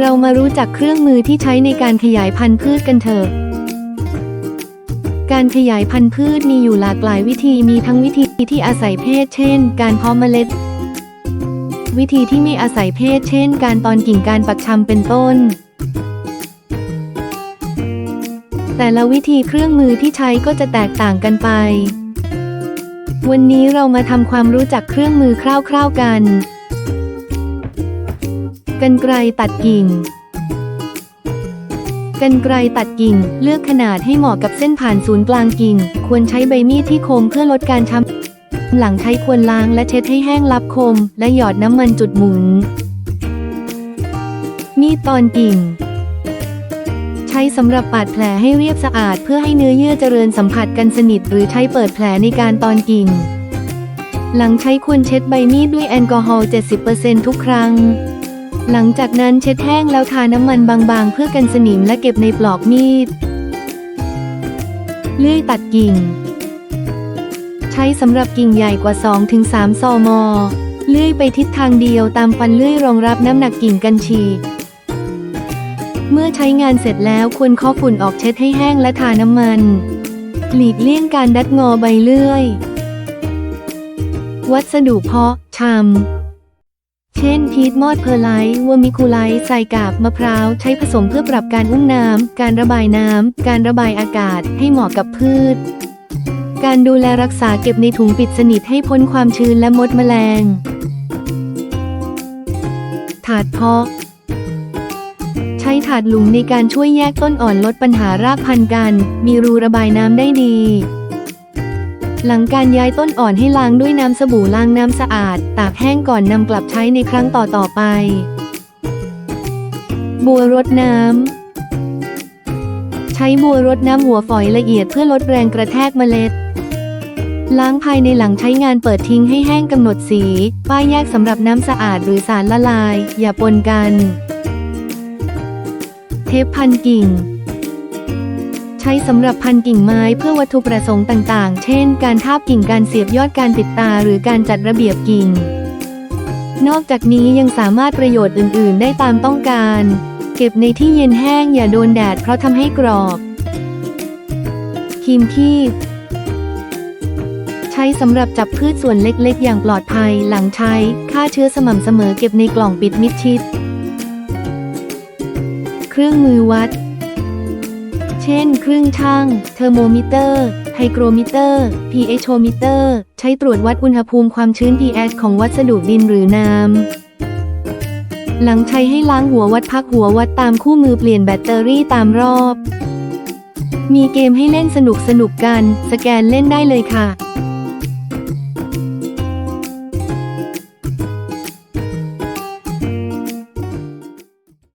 เรามารู้จักเครื่องมือที่ใช้ในการขยายพันธุ์พืชกันเถอะ การขยายพันธุ์พืชมีอยู่หลากหลายวิธีมีทั้งวิธีที่อาศัยเพศ เช่น การเพาะเมล็ด วิธีที่ไม่อาศัยเพศ เช่น การตอนกิ่งการปักชำเป็นต้น แต่ละวิธีเครื่องมือที่ใช้ก็จะแตกต่างกันไป วันนี้เรามาทำความรู้จักเครื่องมือคร่าวๆกัน กันไกรตัดกิ่งกันไกรตัดกิ่ง เลือกขนาดให้เหมาะกับเส้นผ่านศูนย์กลางกิ่ง ควรใช้ใบมีดที่คมเพื่อลดการช้ำหลังใช้ควรล้างและเช็ดให้แห้งลับคม และหยอดน้ำมันจุดหมุน มีดตอนกิ่ง ใช้สำหรับปาดแผลให้เรียบสะอาด เพื่อให้เนื้อเยื่อเจริญสัมผัสกันสนิท หรือใช้เปิดแผลในการตอนกิ่ง หลังใช้ควรเช็ดใบมีดด้วยแอลกอฮอล์ 70%ทุกครั้ง หลังจากนั้นเช็ดแห้งแล้วทาน้ำมันบางๆ เพื่อกันสนิมและเก็บในปลอกมีด เลื่อยตัดกิ่ง ใช้สำหรับกิ่งใหญ่กว่า 2-3 ซม เลื่อยไปทิศทางเดียวตามฟันเลื่อยรองรับน้ำหนักกิ่งกันฉีกเมื่อใช้งานเสร็จแล้วควรเคาะฝุ่นออกเช็ดให้แห้งและทาน้ำมัน หลีกเลี่ยงการดัดงอใบเลื่อย วัสดุเพาะชำ เช่นพีทมอดเพอร์ไลท์วอร์มิคูไลท์ใส่กาบมะพร้าว ใช้ผสมเพื่อปรับการอุ้มน้ำ การระบายน้ำ การระบายอากาศให้เหมาะกับพืช การดูแลรักษาเก็บในถุงปิดสนิทให้พ้นความชื้นและมดแมลง ถาดเพาะ ใช้ถาดหลุมในการช่วยแยกต้นอ่อนลดปัญหารากพันกัน มีรูระบายน้ำได้ดี หลังการย้ายต้นอ่อนให้ล้างด้วยน้ำสบู่ล้างน้ำสะอาด ตากแห้งก่อนนำกลับใช้ในครั้งต่อๆไป บัวรดน้ำ ใช้บัวรดน้ำหัวฝอยละเอียดเพื่อลดแรงกระแทกเมล็ด ล้างภายในหลังใช้งานเปิดทิ้งให้แห้งกำหนดสี ป้ายแยกสำหรับน้ำสะอาดหรือสารละลาย อย่าปนกัน เทปพันกิ่ง ช้สำหรับพันกิ่งไม้เพื่อวัตถุประสงค์ต่างๆ เช่น การทาบกิ่งการเสียบยอดการติดตาหรือการจัดระเบียบกิ่ง นอกจากนี้ยังสามารถประโยชน์อื่น ๆ ได้ตามต้องการ เก็บในที่เย็นแห้งอย่าโดนแดดเพราะทำให้กรอบครีมคีบใช้สำหรับจับพืชส่วนเล็กๆ อย่างปลอดภัย หลังใช้ฆ่าเชื้อสม่ำเสมอเก็บในกล่องปิดมิดชิด เครื่องมือวัด เช่น เครื่องชั่ง เทอร์โมมิเตอร์ ไฮโกรมิเตอร์ pH มิเตอร์ ใช้ตรวจวัดอุณหภูมิความชื้น pH ของวัสดุดินหรือน้ำหลังใช้ให้ล้างหัววัดพักหัววัดตามคู่มือเปลี่ยนแบตเตอรี่ตามรอบ มีเกมให้เล่นสนุกสนุกกัน สแกนเล่นได้เลยค่ะ